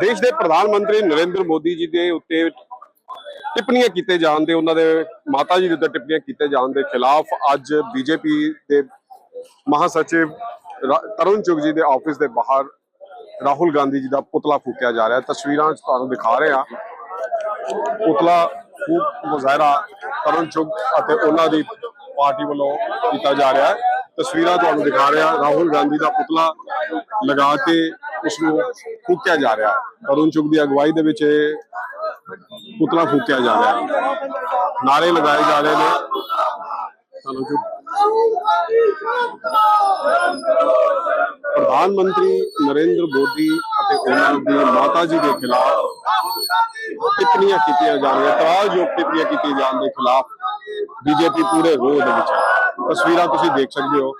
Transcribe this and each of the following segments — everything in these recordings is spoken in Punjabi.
ਦੇਸ਼ ਦੇ ਪ੍ਰਧਾਨ ਮੰਤਰੀ ਨਰਿੰਦਰ ਮੋਦੀ ਜੀ ਦੇ ਉੱਤੇ ਟਿੱਪਣੀਆਂ ਕੀਤੇ ਜਾਣ ਦੇ, ਉਹਨਾਂ ਦੇ ਮਾਤਾ ਜੀ ਦੇ ਉੱਤੇ ਟਿੱਪਣੀਆਂ ਕੀਤੇ ਜਾਣ ਦੇ ਖਿਲਾਫ ਅੱਜ ਬੀਜੇਪੀ ਦੇ ਮਹਾਸਚਿਵ ਤਰੁਣ ਚੁਗ ਜੀ ਦੇ ਆਫਿਸ ਦੇ ਬਾਹਰ ਰਾਹੁਲ ਗਾਂਧੀ ਜੀ ਦਾ ਪੁਤਲਾ ਫੂਕਿਆ ਜਾ ਰਿਹਾ। ਤਸਵੀਰਾਂ ਤੁਹਾਨੂੰ ਦਿਖਾ ਰਹੇ ਹਾਂ। ਪੁਤਲਾ ਫੂਕ ਮੁਜ਼ਾਹਰਾ ਤਰੁਣ ਚੁਗ ਅਤੇ ਉਹਨਾਂ ਦੀ ਪਾਰਟੀ ਵੱਲੋਂ ਕੀਤਾ ਜਾ ਰਿਹਾ ਹੈ। ਤਸਵੀਰਾਂ ਤੁਹਾਨੂੰ ਦਿਖਾ ਰਿਹਾ। ਰਾਹੁਲ ਗਾਂਧੀ ਦਾ ਪੁਤਲਾ ਲਗਾ ਕੇ ਉਸ ਨੂੰ ਫੂਕਿਆ ਜਾ ਰਿਹਾ। ਹੈ ਚੁਗ ਦੀ ਅਗਵਾਈ ਦੇ ਵਿੱਚ ਇਹ ਪੁਤਲਾ ਫੂਕਿਆ ਜਾ ਰਿਹਾ। ਨਾਰੇ ਲਗਾਏ ਜਾ ਰਹੇ ਨੇ। ਤਰੁਣ ਚੁਗ ਪ੍ਰਧਾਨ ਮੰਤਰੀ ਨਰਿੰਦਰ ਮੋਦੀ ਅਤੇ ਉਹਨਾਂ ਦੀ ਮਾਤਾ ਜੀ ਦੇ ਖਿਲਾਫ ਟਿੱਪਣੀਆਂ ਕੀਤੀਆਂ ਜਾ ਰਹੀਆਂ ਤਰਾਜਯੋਗ ਟਿੱਪਣੀਆਂ ਕੀਤੀਆਂ ਜਾਣ ਦੇ ਖਿਲਾਫ ਬੀਜੇਪੀ ਪੂਰੇ ਰੋਹ ਦੇ ਵਿੱਚ ਤਸਵੀਰਾਂ ਤੁਸੀਂ ਦੇਖ ਸਕਦੇ ਹੋ।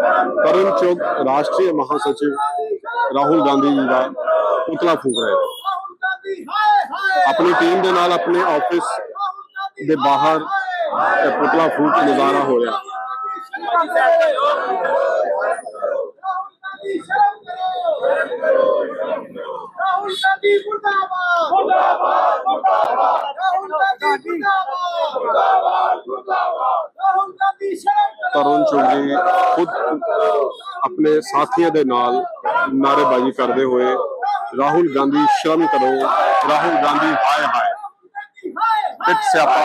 ਕਰੁਣ ਚੌਕ ਰਾਸ਼ਟਰੀ ਮਹਾਸਚਿਵ ਰਾਹੁਲ ਗਾਂਧੀ ਜੀ ਦਾ ਪੁਤਲਾ ਫੂਕ ਰਹੇ ਨੇ ਆਪਣੀ ਟੀਮ ਦੇ ਨਾਲ ਆਪਣੇ ਆਫਿਸ ਦੇ ਬਾਹਰ ਪੁਤਲਾ ਫੂਕ ਨਜ਼ਾਰਾ ਹੋ ਰਿਹਾ ਰਾਹੁਲ ਗਾਂਧੀ ਮੁਰਦਾਬਾਦ ਮੁਰਦਾਬਾਦ ਮੁਰਦਾਬਾਦ ਰਾਹੁਲ ਗਾਂਧੀ ਮੁਰਦਾਬਾਦ ਮੁਰਦਾਬਾਦ ਮੁਰਦਾਬਾਦ ਰਾਹੁਲ ਗਾਂਧੀ ਸ਼ਰਮ ਤਰੁਣ ਚੁਗੀ ਖੁਦ ਆਪਣੇ ਸਾਥੀਆਂ ਦੇ ਨਾਲ ਨਾਅਰੇਬਾਜ਼ੀ ਕਰਦੇ ਹੋਏ ਰਾਹੁਲ ਗਾਂਧੀ ਸ਼ਰਮ ਕਰੋ। ਰਾਹੁਲ ਗਾਂਧੀ ਹਾਏ ਹਾਏ। ਪਿੱਟ ਸਿਆਪਾ।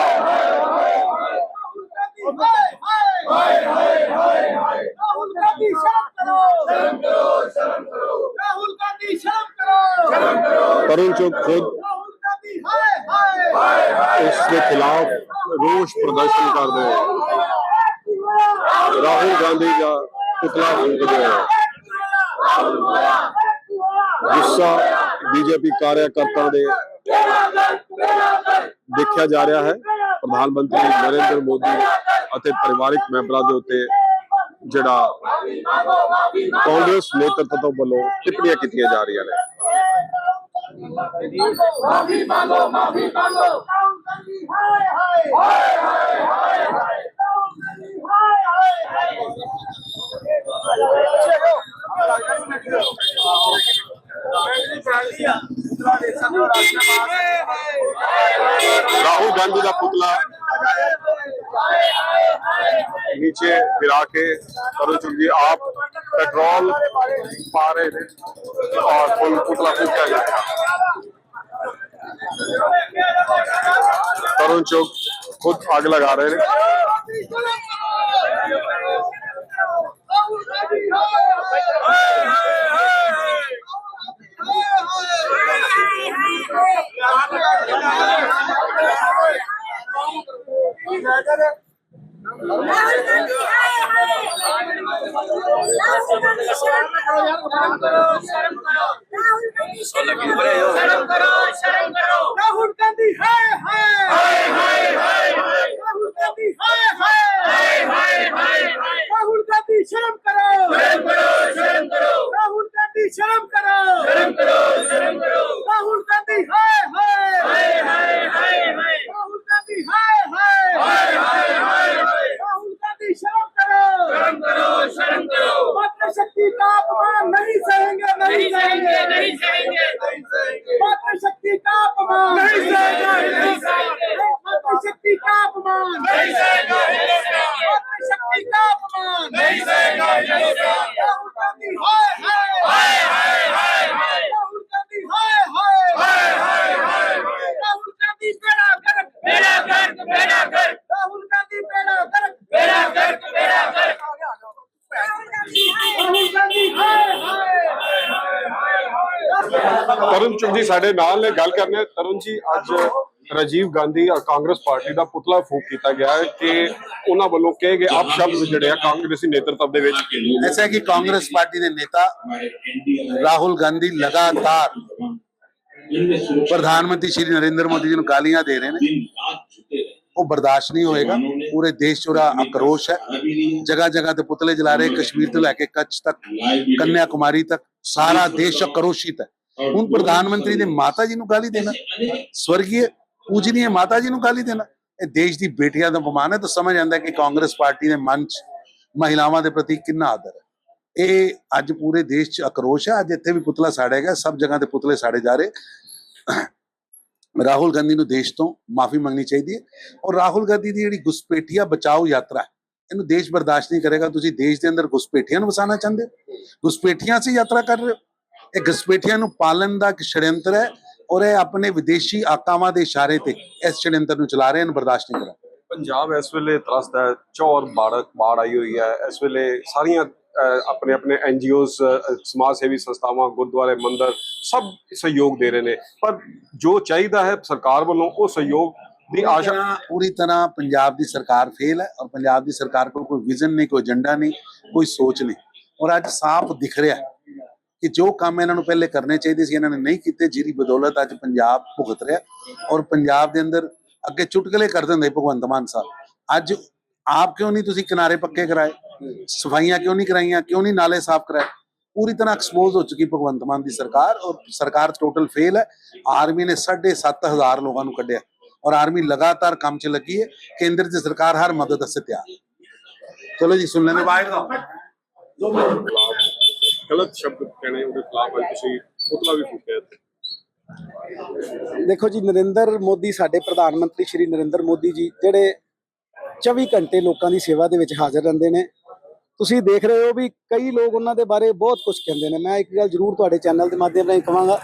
ਹਾਏ ਹਾਏ ਹਾਏ ਹਾਏ ਰਾਹੁਲ ਗਾਂਧੀ ਸ਼ਰਮ ਕਰੋ। ਸ਼ਰਮ ਕਰੋ ਸ਼ਰਮ ਕਰੋ ਰਾਹੁਲ ਗਾਂਧੀ ਸ਼ਰਮ ਕਰੋ ਸ਼ਰਮ ਕਰੋ ਤਰੁਣ ਚੁਗ ਖੁਦ ਇਸ ਦੇ ਖਿਲਾਫ ਰੋਸ ਪ੍ਰਦਰਸ਼ਨ ਕਰਦੇ ਹੋਏ ਰਾਹੁਲ ਗਾਂਧੀ ਦਾ ਪੁਤਲਾ ਫੂਕਦੇ ਹੋਏ ਗੁੱਸਾ ਬੀਜੇਪੀ ਕਾਰਿਆਕਰਤਾ ਦੇ ਦੇਖਿਆ ਜਾ ਰਿਹਾ ਹੈ। ਪ੍ਰਧਾਨ ਮੰਤਰੀ ਨਰਿੰਦਰ ਮੋਦੀ ਅਤੇ ਪਰਿਵਾਰਕ ਮੈਂਬਰਾਂ ਦੇ ਉੱਤੇ ਜਿਹੜਾ ਕਾਂਗਰਸ ਨੇਤਰਤਵ ਵੱਲੋਂ ਟਿੱਪਣੀਆਂ ਕੀਤੀਆਂ ਜਾ ਰਹੀਆਂ ਨੇ। ਮਾਫੀ ਮੰਗੋ ਮਾਫੀ ਮੰਗੋ। ਹਾਏ ਹਾਏ ਹਾਏ ਹਾਏ راہل گاندھی کا پتلا نیچے گرا کے کرو چلیے آپ پیٹرول پا رہے تھے اور پل پتلا پھوٹا گیا۔ ترون چوک خود آگ لگا رہے تھے۔ शर्म करो शर्म करो اپمان نہیں سہے گا ہندوستان ماتر شکتی کا اپمان نہیں سہے گا ہندوستان راہل گاندھی ہائے ہائے ہائے ہائے سڈے گل کرنے ہائے جی ہائے ਰਾਜੀਵ ਗਾਂਧੀ ਔਰ ਕਾਂਗਰਸ ਪਾਰਟੀ ਦਾ ਪੁਤਲਾ ਫੂਕ ਕੀਤਾ ਗਿਆ ਹੈ ਕਿ ਉਹਨਾਂ ਵੱਲੋਂ ਕਹੇ ਗਏ ਆਪ ਸ਼ਬਦ ਜਿਹੜੇ ਆ ਕਾਂਗਰਸੀ ਨੇਤਰਤਵ ਦੇ ਵਿੱਚ ਐਸਾ ਹੈ ਕਿ ਕਾਂਗਰਸ ਪਾਰਟੀ ਦੇ ਨੇਤਾ ਰਾਹੁਲ ਗਾਂਧੀ ਲਗਾਤਾਰ ਪ੍ਰਧਾਨ ਮੰਤਰੀ ਸ਼੍ਰੀ ਨਰਿੰਦਰ ਮੋਦੀ ਜੀ ਨੂੰ ਗਾਲੀਆਂ ਦੇ ਰਹੇ ਨੇ। ਉਹ ਬਰਦਾਸ਼ਤ ਨਹੀਂ ਹੋਏਗਾ। ਪੂਰੇ ਦੇਸ਼ 'ਚ ਉਹਦਾ ਹੈ। ਜਗ੍ਹਾ ਜਗ੍ਹਾ ਤੇ ਪੁਤਲੇ ਜਲਾ ਰਹੇ ਕਸ਼ਮੀਰ ਤੋਂ ਲੈ ਕੇ ਕੱਚ ਤੱਕ ਕੰਨਿਆ ਕੁਮਾਰੀ ਤੱਕ, ਸਾਰਾ ਦੇਸ਼ ਆਕਰੋਸ਼ਿਤ ਹੈ। ਹੁਣ ਪ੍ਰਧਾਨ ਮੰਤਰੀ ਦੇ ਮਾਤਾ ਜੀ ਨੂੰ ਗਾਲੀ ਦੇਣਾ। ਸਵਰਗੀਏ ਸਵਰਗੀय ਪੂਜਨੀय ਮਾਤਾ ਜੀ ਨੂੰ ਗਾਲੀ ਦੇਣਾ। ਇਹ ਦੇਸ਼ ਦੀ ਬੇਟੀਆਂ ਦਾ ਅਪਮਾਨ ਹੈ, ਤਾਂ ਸਮਝ ਆਉਂਦਾ ਕਿ ਕਾਂਗਰਸ ਪਾਰਟੀ ਦੇ ਮਨ 'ਚ ਮਹਿਲਾਵਾਂ ਦੇ ਪ੍ਰਤੀ ਕਿੰਨਾ ਆਦਰ ਹੈ। ਇਹ ਅੱਜ ਪੂਰੇ ਦੇਸ਼ 'ਚ ਅਕਰੋਸ਼ ਹੈ, ਅੱਜ ਇੱਥੇ ਵੀ ਪੁਤਲਾ ਸਾੜਿਆ ਗਿਆ, ਸਭ ਜਗ੍ਹਾ ਤੇ ਪੁਤਲੇ ਸਾੜੇ ਜਾ ਰਹੇ। ਰਾਹੁਲ ਗਾਂਧੀ ਨੂੰ ਦੇਸ਼ ਤੋਂ ਮਾਫੀ ਮੰਗਣੀ ਚਾਹੀਦੀ ਹੈ ਔਰ ਰਾਹੁਲ ਗਾਂਧੀ ਦੀ ਜਿਹੜੀ ਗੁਸਪੇਠੀਆ ਬਚਾਓ ਯਾਤਰਾ ਇਹਨੂੰ ਦੇਸ਼ ਬਰਦਾਸ਼ਤ ਨਹੀਂ ਕਰੇਗਾ। ਤੁਸੀਂ ਦੇਸ਼ ਦੇ ਅੰਦਰ ਗੁਸਪੇਠੀਆਂ ਨੂੰ ਵਸਾਉਣਾ ਚਾਹੁੰਦੇ ਹੋ? ਗੁਸਪੇਠੀਆਂ ਸੇ ਯਾਤਰਾ ਕਰ ਰਹੇ ਹੋ? ਇਹ ਗੁਸਪੇਠੀਆਂ ਨੂੰ ਪਾਲਣ ਦਾ ਇੱਕ ਛੜਯੰਤਰ ਹੈ ਔਰ ਇਹ ਆਪਣੇ ਵਿਦੇਸ਼ੀ ਆਕਾਵਾਂ ਦੇ ਇਸ਼ਾਰੇ ਤੇ ਇਸ ਛੜਯੰਤਰ ਨੂੰ ਚਲਾ ਰਹੇ ਹਨ ਬਰਦਾਸ਼ਤ ਨਹੀਂ ਕਰਾਂਗੇ ਪੰਜਾਬ ਇਸ ਵੇਲੇ ਤਰਸਦਾ ਹੈ ਚੌਰ ਬਾੜ ਬਾੜ ਆਈ ਹੋਈ ਹੈ। ਇਸ ਵੇਲੇ ਸਾਰੀਆਂ ਆਪਣੇ ਆਪਣੇ ਐਨਜੀਓਜ਼ ਸਮਾਜ ਸੇਵੀ ਸੰਸਥਾਵਾਂ ਗੁਰਦੁਆਰੇ ਮੰਦਰ ਸਭ ਸਹਿਯੋਗ ਦੇ ਰਹੇ ਨੇ। ਪਰ ਜੋ ਚਾਹੀਦਾ ਹੈ ਸਰਕਾਰ ਵੱਲੋਂ ਉਹ ਸਹਿਯੋਗ ਦੀ ਆਸ਼ਾ ਪੂਰੀ ਤਰ੍ਹਾਂ ਪੰਜਾਬ ਦੀ ਸਰਕਾਰ ਫੇਲ ਹੈ ਔਰ ਪੰਜਾਬ ਦੀ ਸਰਕਾਰ ਕੋਲ ਕੋਈ ਵਿਜ਼ਨ ਨਹੀਂ ਕੋਈ ਏਜੰਡਾ ਨਹੀਂ ਕੋਈ ਸੋਚ ਨਹੀਂ। ਔਰ ਅੱਜ ਸਾਫ਼ ਦਿਖ ਰਿਹਾ ਹੈ ਕਿ ਜੋ ਕੰਮ ਇਹਨਾਂ ਨੂੰ ਪਹਿਲੇ ਕਰਨੇ ਚਾਹੀਦੇ ਸੀ, ਇਹਨਾਂ ਨੇ ਨਹੀਂ ਕੀਤੇ, ਜਿਹਦੀ ਬਦੌਲਤ ਅੱਜ ਪੰਜਾਬ ਭੁਗਤ ਰਿਹਾ ਔਰ ਪੰਜਾਬ ਦੇ ਅੰਦਰ ਅੱਗੇ ਚੁਟਕਲੇ ਕਰ ਦਿੰਦੇ ਭਗਵੰਤ ਮਾਨ ਸਾਹਿਬ। ਅੱਜ ਆਪ ਕਿਉਂ ਨਹੀਂ ਤੁਸੀਂ ਕਿਨਾਰੇ ਪੱਕੇ ਕਰਾਏ? ਸਫਾਈਆਂ ਕਿਉਂ ਨਹੀਂ ਕਰਾਈਆਂ? ਕਿਉਂ ਨਹੀਂ ਨਾਲੇ ਸਾਫ਼ ਕਰਾਏ? ਪੂਰੀ ਤਰ੍ਹਾਂ ਐਕਸਪੋਜ਼ ਹੋ ਚੁੱਕੀ ਭਗਵੰਤ ਮਾਨ ਦੀ ਸਰਕਾਰ ਔਰ ਸਰਕਾਰ ਟੋਟਲ ਫੇਲ ਹੈ। ਆਰਮੀ ਨੇ 7500 ਲੋਕਾਂ ਨੂੰ ਕੱਢਿਆ ਔਰ ਆਰਮੀ ਲਗਾਤਾਰ ਕੰਮ 'ਚ ਲੱਗੀ ਹੈ। ਕੇਂਦਰ ਦੀ ਸਰਕਾਰ ਹਰ ਮਦਦ ਵਾਸਤੇ ਤਿਆਰ। ਚਲੋ ਜੀ, ਸੁਣ ਲੈਂਦੇ ਬਾਹਰ ਗਲਤ ਸ਼ਬਦ ਕਹਿਣੇ ਉਹਦੇ ਖਿਲਾਫ ਅੱਜ ਤੁਸੀਂ ਪੁਤਲਾ ਵੀ ਫੂਕਿਆ ਦੇਖੋ ਜੀ, ਨਰਿੰਦਰ ਮੋਦੀ ਸਾਡੇ ਪ੍ਰਧਾਨ ਮੰਤਰੀ ਸ਼੍ਰੀ ਨਰਿੰਦਰ ਮੋਦੀ ਜੀ ਜਿਹੜੇ 24 ਘੰਟੇ ਲੋਕਾਂ ਦੀ ਸੇਵਾ ਦੇ ਵਿੱਚ ਹਾਜ਼ਰ ਰਹਿੰਦੇ ਨੇ। ਤੁਸੀਂ ਦੇਖ ਰਹੇ ਹੋ ਵੀ ਕਈ ਲੋਕ ਉਹਨਾਂ ਦੇ ਬਾਰੇ ਬਹੁਤ ਕੁਝ ਕਹਿੰਦੇ ਨੇ। ਮੈਂ ਇੱਕ ਗੱਲ ਜ਼ਰੂਰ ਤੁਹਾਡੇ ਚੈਨਲ ਦੇ ਮਾਧਿਅਮ ਰਾਹੀਂ ਕਹਾਂਗਾ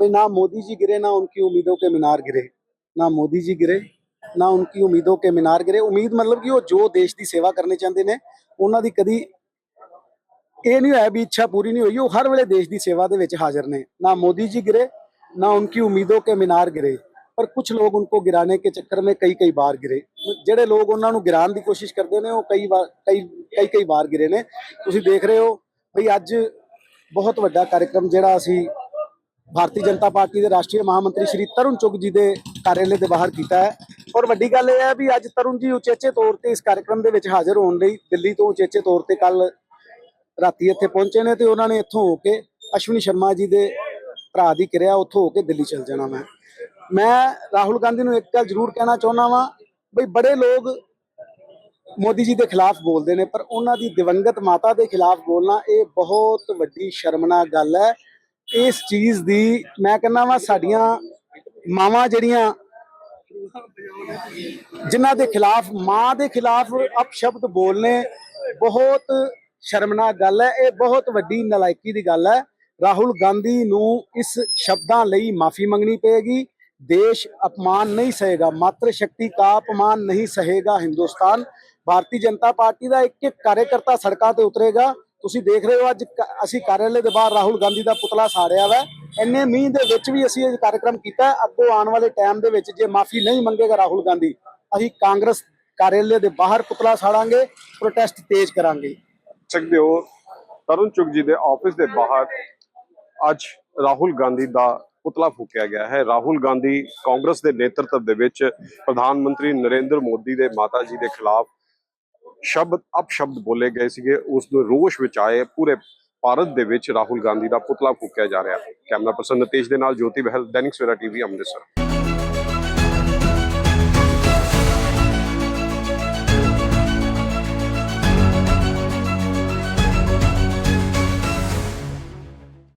ਵੀ ਨਾ ਮੋਦੀ ਜੀ ਗਿਰੇ, ਨਾ ਉਨਕੀ ਉਮੀਦੋਂ ਕੇ ਮਿਨਾਰ ਗਿਰੇ। ਨਾ ਮੋਦੀ ਜੀ ਗਿਰੇ, ਨਾ ਉਨਕੀ ਉਮੀਦੋਂ ਕੇ ਮਿਨਾਰ ਗਿਰੇ। ਉਮੀਦ ਮਤਲਬ ਕਿ ਉਹ ਜੋ ਦੇਸ਼ ਦੀ ਸੇਵਾ ਕਰਨੇ ਚਾਹੁੰਦੇ ਨੇ, ਉਹਨਾਂ ਦੀ ਕਦੀ ਇਹ ਨਹੀਂ ਹੋਇਆ ਵੀ ਇੱਛਾ ਪੂਰੀ ਨਹੀਂ ਹੋਈ, ਉਹ ਹਰ ਵੇਲੇ ਦੇਸ਼ ਦੀ ਸੇਵਾ ਦੇ ਵਿੱਚ ਹਾਜ਼ਰ ਨੇ। ਨਾ ਮੋਦੀ ਜੀ ਗਿਰੇ, ਨਾ ਉਨਕੀ ਉਮੀਦੋਂ ਕੇ ਮਿਨਾਰ ਗਿਰੇ। पर कुछ लोग उनको गिराने के चक्कर में कई कई बार गिरे ਜਿਹੜੇ ਲੋਕ ਉਹਨਾਂ ਨੂੰ ਗਿਰਾਉਣ ਦੀ ਕੋਸ਼ਿਸ਼ ਕਰਦੇ ਨੇ, ਉਹ ਕਈ ਵਾਰ, ਕਈ ਕਈ ਕਈ ਵਾਰ ਗਿਰੇ ਨੇ। ਤੁਸੀਂ ਦੇਖ ਰਹੇ ਹੋ ਵੀ ਅੱਜ ਬਹੁਤ ਵੱਡਾ ਕਾਰਜਕ੍ਰਮ ਜਿਹੜਾ ਅਸੀਂ ਭਾਰਤੀ ਜਨਤਾ ਪਾਰਟੀ ਦੇ ਰਾਸ਼ਟਰੀ ਮਹਾਮੰਤਰੀ ਸ਼੍ਰੀ ਤਰੁਣ ਚੁਗ ਜੀ ਦੇ ਕਾਰਜਾਲੇ ਦੇ ਬਾਹਰ ਕੀਤਾ ਹੈ। ਔਰ ਵੱਡੀ ਗੱਲ ਇਹ ਹੈ ਵੀ ਅੱਜ ਤਰੁਣ ਜੀ ਉਚੇਚੇ ਤੌਰ ਤੇ ਇਸ ਕਾਰਜਕ੍ਰਮ ਦੇ ਵਿੱਚ ਹਾਜ਼ਰ ਹੋਣ ਲਈ ਦਿੱਲੀ ਤੋਂ ਉਚੇਚੇ ਤੌਰ ਤੇ ਕੱਲ ਰਾਤੀ ਇੱਥੇ ਪਹੁੰਚੇ ਨੇ ਤੇ ਉਹਨਾਂ ਨੇ ਇੱਥੋਂ ਹੋ ਕੇ ਅਸ਼ਵਨੀ ਸ਼ਰਮਾ ਜੀ ਦੇ ਭਰਾ ਦੀ ਕਿਰਿਆ ਉੱਥੋਂ ਹੋ ਕੇ ਦਿੱਲੀ ਚਲ ਜਾਣਾ ਮੈਂ। ਮੈਂ ਰਾਹੁਲ ਗਾਂਧੀ ਨੂੰ ਇੱਕ ਗੱਲ ਜ਼ਰੂਰ ਕਹਿਣਾ ਚਾਹੁੰਦਾ ਵਾਂ, ਬਈ ਬੜੇ ਲੋਕ ਮੋਦੀ ਜੀ ਦੇ ਖਿਲਾਫ ਬੋਲਦੇ ਨੇ, ਪਰ ਉਹਨਾਂ ਦੀ ਦਿਵੰਗਤ ਮਾਤਾ ਦੇ ਖਿਲਾਫ ਬੋਲਣਾ ਇਹ ਬਹੁਤ ਵੱਡੀ ਸ਼ਰਮਨਾਕ ਗੱਲ ਹੈ। ਇਸ ਚੀਜ਼ ਦੀ ਮੈਂ ਕਹਿੰਦਾ ਵਾਂ, ਸਾਡੀਆਂ ਮਾਵਾਂ ਜਿਹੜੀਆਂ ਜਿਨ੍ਹਾਂ ਦੇ ਖਿਲਾਫ, ਮਾਂ ਦੇ ਖਿਲਾਫ ਅਪਸ਼ਬਦ ਬੋਲਨੇ ਬਹੁਤ ਸ਼ਰਮਨਾਕ ਗੱਲ ਹੈ। ਇਹ ਬਹੁਤ ਵੱਡੀ ਨਲਾਇਕੀ ਦੀ ਗੱਲ ਹੈ। ਰਾਹੁਲ ਗਾਂਧੀ ਨੂੰ ਇਸ ਸ਼ਬਦਾਂ ਲਈ ਮਾਫੀ ਮੰਗਣੀ ਪਏਗੀ। ਦੇਸ਼ ਅਪਮਾਨ ਨਹੀਂ ਸਹੇਗਾ। ਮਾਤਰ ਸ਼ਕਤੀ ਦਾ ਅਪਮਾਨ ਨਹੀਂ ਸਹੇਗਾ ਹਿੰਦੁਸਤਾਨ। ਭਾਰਤੀ ਜਨਤਾ ਪਾਰਟੀ ਦਾ ਇੱਕ ਇੱਕ ਕਾਰਜਕਰਤਾ ਸੜਕਾਂ ਤੇ ਉਤਰੇਗਾ। ਤੁਸੀਂ ਦੇਖ ਰਹੇ ਹੋ ਅੱਜ ਅਸੀਂ ਕਾਰਿਆਲੇ ਦੇ ਬਾਹਰ ਰਾਹੁਲ ਗਾਂਧੀ ਦਾ ਪੁਤਲਾ ਸਾੜਿਆ ਵਾ। ਇੰਨੇ ਮੀਂਹ ਦੇ ਵਿੱਚ ਵੀ ਅਸੀਂ ਇਹ ਕਾਰਜਕ੍ਰਮ ਕੀਤਾ। ਅੱਗੋਂ ਆਉਣ ਵਾਲੇ ਟਾਈਮ ਦੇ ਵਿੱਚ ਜੇ ਮਾਫੀ ਨਹੀਂ ਮੰਗੇਗਾ ਰਾਹੁਲ ਗਾਂਧੀ, ਅਸੀਂ ਕਾਂਗਰਸ ਕਾਰਿਆਲੇ ਦੇ ਬਾਹਰ ਪੁਤਲਾ ਸਾੜਾਂਗੇ। ਪ੍ਰੋਟੈਸਟ ਤੇਜ਼ ਕਰਾਂਗੇ। ਸਕਦੇ ਹੋ। ਤਰੁਣ ਚੁਗ ਜੀ ਦੇ ਆਫਿਸ ਦੇ ਬਾਹਰ ਅੱਜ ਰਾਹੁਲ ਗਾਂਧੀ ਦਾ ਪੁਤਲਾ ਫੂਕਿਆ ਗਿਆ ਹੈ। ਰਾਹੁਲ ਗਾਂਧੀ ਕਾਂਗਰਸ ਦੇ ਨੇਤਰਤਵ ਦੇ ਵਿੱਚ ਪ੍ਰਧਾਨ ਮੰਤਰੀ ਨਰਿੰਦਰ ਮੋਦੀ ਦੇ ਮਾਤਾ ਜੀ ਦੇ ਖਿਲਾਫ ਸ਼ਬਦ ਅਪਸ਼ਬਦ ਬੋਲੇ ਗਏ ਸੀਗੇ। ਉਸ ਨੂੰ ਰੋਸ਼ ਵਿੱਚ ਆਏ ਪੂਰੇ ਭਾਰਤ ਦੇ ਵਿੱਚ ਰਾਹੁਲ ਗਾਂਧੀ ਦਾ ਪੁਤਲਾ ਫੂਕਿਆ ਜਾ ਰਿਹਾ ਹੈ। ਕੈਮਰਾ ਪਰਸਨ ਨਤੀਸ਼ ਦੇ ਨਾਲ ਜੋਤੀ ਬਹਿਲ, ਦੈਨਿਕ ਸਵੇਰਾ ਟੀਵੀ, ਅੰਮ੍ਰਿਤਸਰ।